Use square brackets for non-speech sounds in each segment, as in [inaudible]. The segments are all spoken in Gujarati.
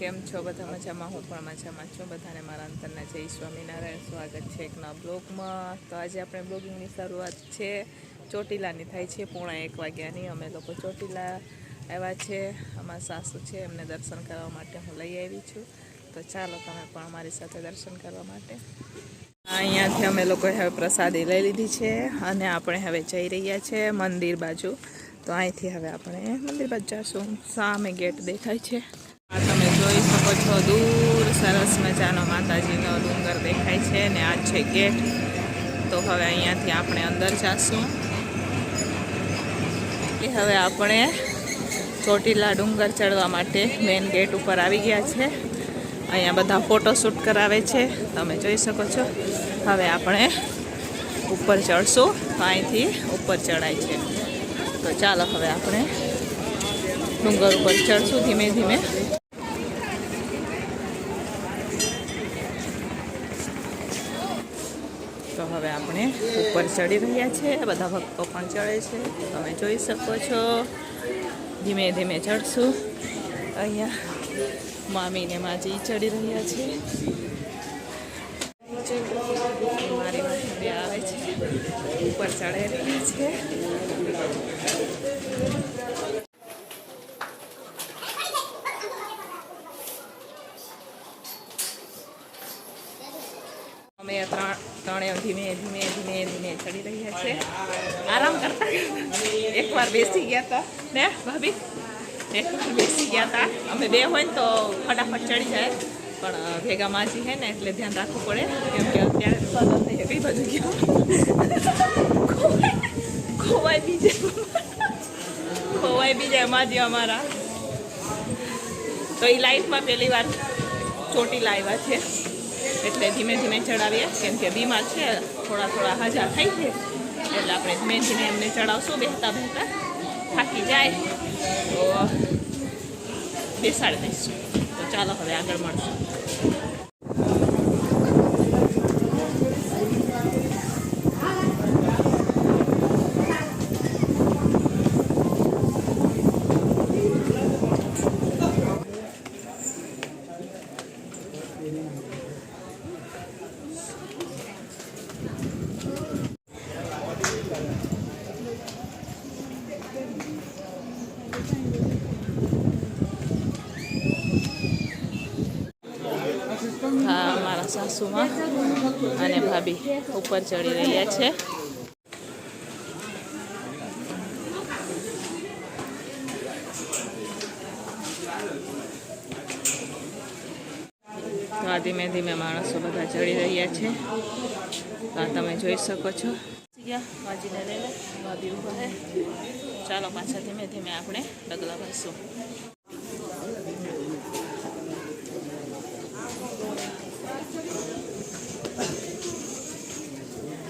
કેમ છો? બધા મજામાં? હું પણ મજામાં છું. બધાને મારા અંતરના જય સ્વામિનારાયણ. સ્વાગત છે એક નવા બ્લોગમાં. તો આજે આપણે બ્લોગિંગની શરૂઆત છે. ચોટીલાની થાય છે પૂણા એક વાગ્યાની. અમે લોકો ચોટીલા આવ્યા છે. અમારા સાસુ છે. એમને દર્શન કરવા માટે હું લઈ આવી છું. તો ચાલો તમે પણ અમારી સાથે દર્શન કરવા માટે. અહીંયાથી અમે લોકોએ હવે પ્રસાદી લઈ લીધી છે અને આપણે હવે જઈ રહ્યા છે મંદિર બાજુ. તો અહીંથી હવે આપણે મંદિર બાજુ જઈશું સામે ગેટ દેખાય છે. જોઈ શકો છો. દૂર સરસ મજાનો માતાજીનો ડુંગર દેખાય છે ને આ છે ગેટ. તો હવે અહીંયાથી આપણે અંદર જઈશું એ હવે આપણે ચોટીલા ડુંગર ચડવા માટે મેઇન ગેટ ઉપર આવી ગયા છે. અહીંયા બધા ફોટોશૂટ કરાવે છે. તમે જોઈ શકો છો. હવે આપણે ઉપર ચડશું. અહીંથી ઉપર ચડાય છે. તો ચાલો હવે આપણે ડુંગર ઉપર ચડશું ધીમે ધીમે. હવે આપણે ઉપર ચડી રહ્યા છે, બધા ભક્તો પણ ચડે છે. તમે જોઈ શકો છો. ધીમે ધીમે ચડશું. અહીંયા મામી ને માજી ચડી રહ્યા છે. મારી આવે છે. ઉપર ચડી રહી છે અમે ત્રણ ત્રણે ધીમે ધીમે ધીમે ધીમે ચડી રહ્યા છે આરામ કરતા એકવાર બેસી ગયા હતા ને ભાભી એકવાર બેસી ગયા હતા અમે બે હોય ને તો ફટાફટ ચડી જાય પણ ભેગા માજી છે ને એટલે ધ્યાન રાખવું પડે કેમ કે અત્યારે પગ થઈ કઈ બાજુ ગયો ખોવાઈ ખોવાઈ બીજે ખોવાઈ બીજા માજી અમારા તો એ લાઈફમાં પહેલી વાર ચોટીલા આવ્યા છે એટલે ધીમે ધીમે ચડાવીએ કેમ કે બીમાર છે થોડા થોડા હાજા થઈ છે એટલે આપણે ધીમે એમને ચડાવશું બેસતા બેસતા થાકી જાય. તો બેસાડી દઈશું. તો ચાલો હવે આગળ મળશું હા મારા સાસુમાં અને ભાભી ઉપર ચડી રહ્યા છે. તો ધીમે ધીમે માણસો બધા ચડી રહ્યા છે. આ તમે જોઈ શકો છો. ચાલો પાછા ધીમે ધીમે આપણે ડગલા ભરશું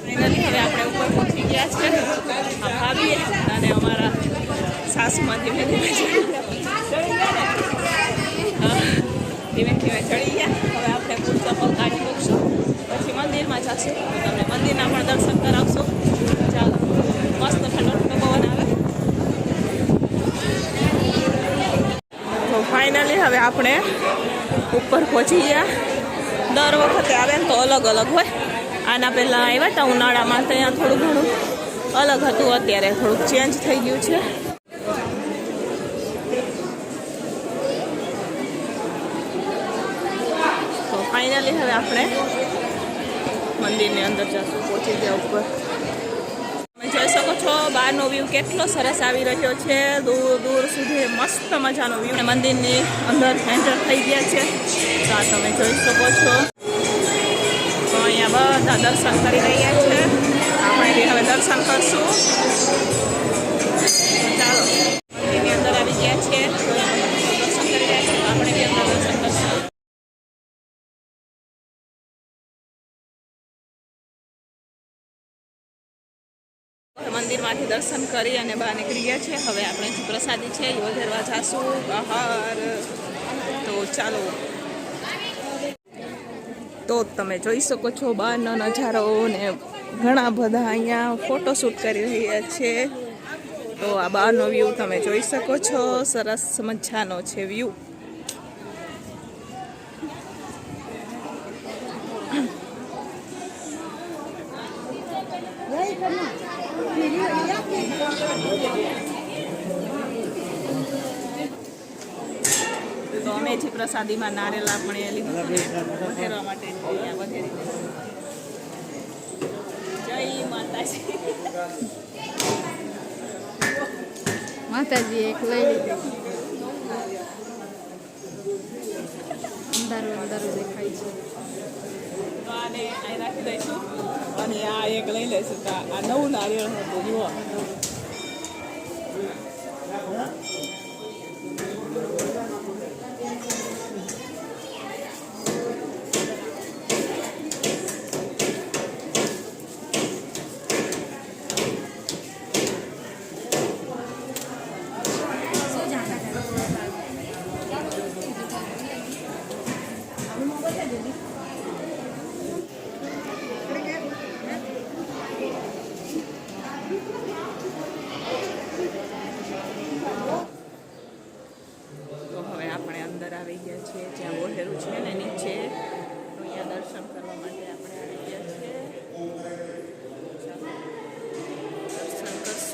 ફાઇનલી હવે આપણે ઉપર પહોંચી ગયા ભાભી અને અમારા સાસુમાં ધીમે ધીમે ધીમે ધીમે ચડી ગયા. હવે આપણે બૂટ ચપ્પલ કાઢી મૂકશું. પછી મંદિરમાં જશું. તમને મંદિરના પણ દર્શન કરાવશું. ચાલો, મસ્ત ઠંડો ઠંડો પવન આવે. તો ફાઇનલી હવે આપણે ઉપર પહોંચી ગયા. દર વખતે આવે ને તો અલગ અલગ હોય. આના પહેલાં આવ્યા હતા ઉનાળામાં, ત્યાં થોડું ઘણું અલગ હતું અત્યારે. થોડુંક ચેન્જ થઈ ગયું છે. તો ફાઇનલી હવે આપણે મંદિરની અંદર જશું, પહોંચી ગયા ઉપર. તમે જોઈ શકો છો, બહારનો વ્યૂ કેટલો સરસ આવી રહ્યો છે. દૂર દૂર સુધી મસ્ત મજાનો વ્યૂ મંદિરની અંદર એન્ટર થઈ ગયા છે. તો તમે જોઈ શકો છો. તો અહીંયા બધા દર્શન કરી રહ્યા છે. આપણે હવે દર્શન કરશું. ચાલો. મંદિરની અંદર આવી ગયા છે. દર્શન કરી રહ્યા છીએ આપણે બી અંદર દર્શન કરશું. મંદિરમાંથી દર્શન કરી અને બહાર નીકળી ગયા છે. હવે આપણે જે પ્રસાદી છે એ વધારવા જાશું. બહાર. તો ચાલો. તો તમે જોઈ શકો છો બહારનો નજારો ને ઘણા બધા અહીંયા ફોટોશૂટ કરી રહ્યા છે. તો આ બહારનો વ્યૂ તમે જોઈ શકો છો. સરસ મજાનો છે વ્યૂ તો પ્રસાદીમાં નારેલા પણ એ લીધું વધેરવા માટે વધેરી માતાજી માતાજી એક લઈ લીધી અંધારું અંધારું દેખાય છે તો આને અહીં રાખી દઈશું અને આ એક લઈ લઈશું તો આ નવું નારિયેળ હતું જુઓ તો હવે આપણે અંદર આવી ગયા છીએ જ્યાં બોહેરું છે ને નીચે તો અહીંયા દર્શન કરવા માટે આપણે આવી ગયા છીએ ચાલો. દર્શન કરશું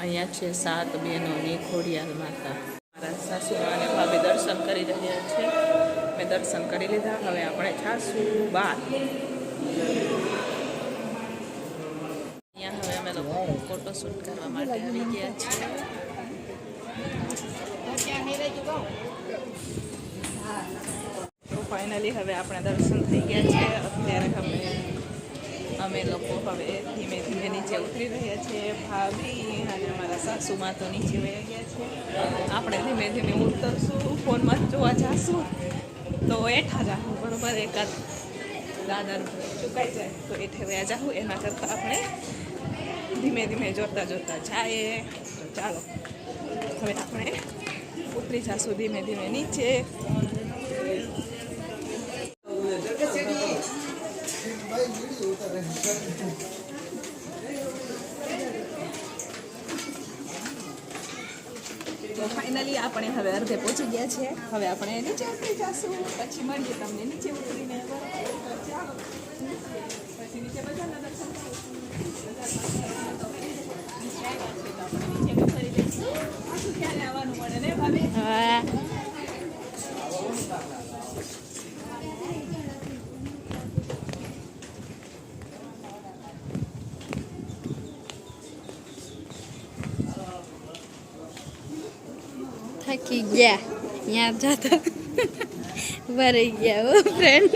અહીંયા છે સાત બહેનોની ખોડિયાલ માતા. મારા સાસુ અને ભાભી દર્શન કરી રહ્યા છે. મેં દર્શન કરી લીધા. હવે આપણે જાશું બાર અહીંયા હવે અમે લોકો ફોટો શૂટ કરવા માટે આવી ગયા છીએ. તો ફાઇનલી હવે આપણે દર્શન થઈ ગયા છે. અત્યારે અમે અમે લોકો હવે ધીમે ધીમે નીચે ઉતરી રહ્યા છીએ ભાભી અને અમારા સાસુમાં તો નીચે વહી ગયા છે. આપણે ધીમે ધીમે ઉતરશું, ફોનમાં જોવા જશું. તો એઠા જાહું, બરોબર? એકાદ દાદર ચૂકાઈ જાય, તો એઠે વયા જાહું. એના કરતાં આપણે ધીમે ધીમે જોતા જોતા જાય તો ચાલો. હવે આપણે ઉતરી જાશું ધીમે ધીમે નીચે તો ફાઇનલી આપણે હવે અર્ધે પહોંચી ગયા છે હવે આપણે નીચે ઉતરી જશું પછી મળીએ તમને નીચે ઉતરીને. પછી નીચે બધાના દર્શન. થાકી ગયા. ત્યાં જતા. [laughs] ભરાઈ ગયા ફ્રેન્ડ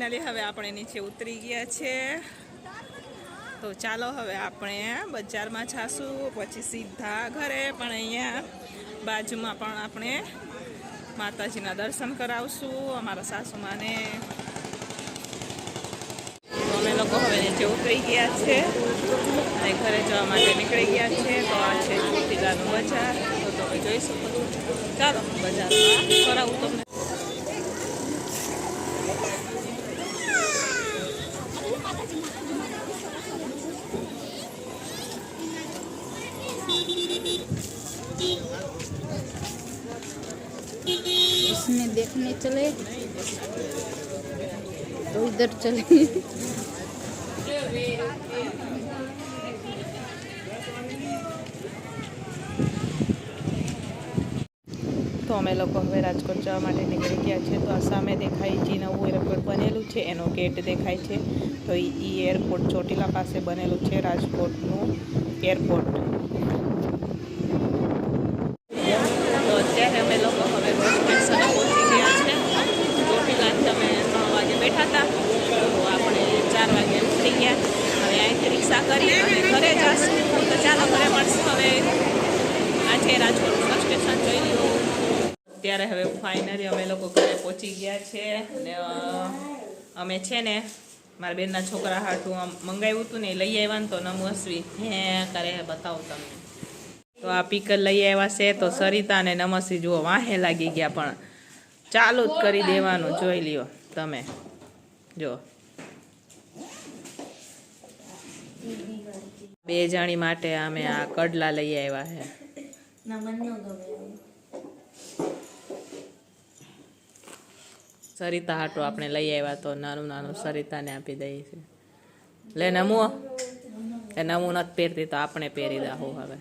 ફાઇનલી હવે આપણે નીચે ઉતરી ગયા છે. તો ચાલો હવે આપણે બજારમાં છાશું પછી સીધા ઘરે પણ અહીંયા બાજુમાં પણ આપણે માતાજીના દર્શન કરાવશું, અમારા સાસુમાને. અમે લોકો હવે નીચે ઉતરી ગયા છે અને ઘરે જવા માટે નીકળી ગયા છે. તો આ છે ચોટીલાનું બજાર. તો તમે જોઈ શકો છો. ચાલો, બજારમાં કરાવું તમને. इसमें देखने चले तो इधर चले તો અમે લોકો હવે રાજકોટ જવા માટે નીકળી ગયા છે તો આ સામે દેખાય જે નવું એરપોર્ટ બનેલું છે એનો ગેટ દેખાય છે તો એ એરપોર્ટ ચોટીલા પાસે બનેલું છે રાજકોટનું એરપોર્ટ પહોંચી ગયા છે અને અમે છે ને મારા બેનના છોકરા હાટું આમ મંગાવ્યું હતું ને લઈ આવ્યા ને તો નમસ્વી હે, કરે બતાવું તમને. તો આ પીકર લઈ આવ્યા છે તો સરિતા અને નમસ્વી જુઓ, વાહે લાગી ગયા પણ. ચાલુ જ કરી દેવાનું, જોઈ લ્યો તમે. જો બે જાણી માટે અમે આ કડલા લઈ આવ્યા છે ના મન ન ગમે સરિતા હાટો આપણે લઈ આવ્યા તો નાનું નાનું સરિતાને આપી દઈએ છીએ. લે નમો એ નમું નથી પહેરતી તો આપણે પહેરી દાહું હવે.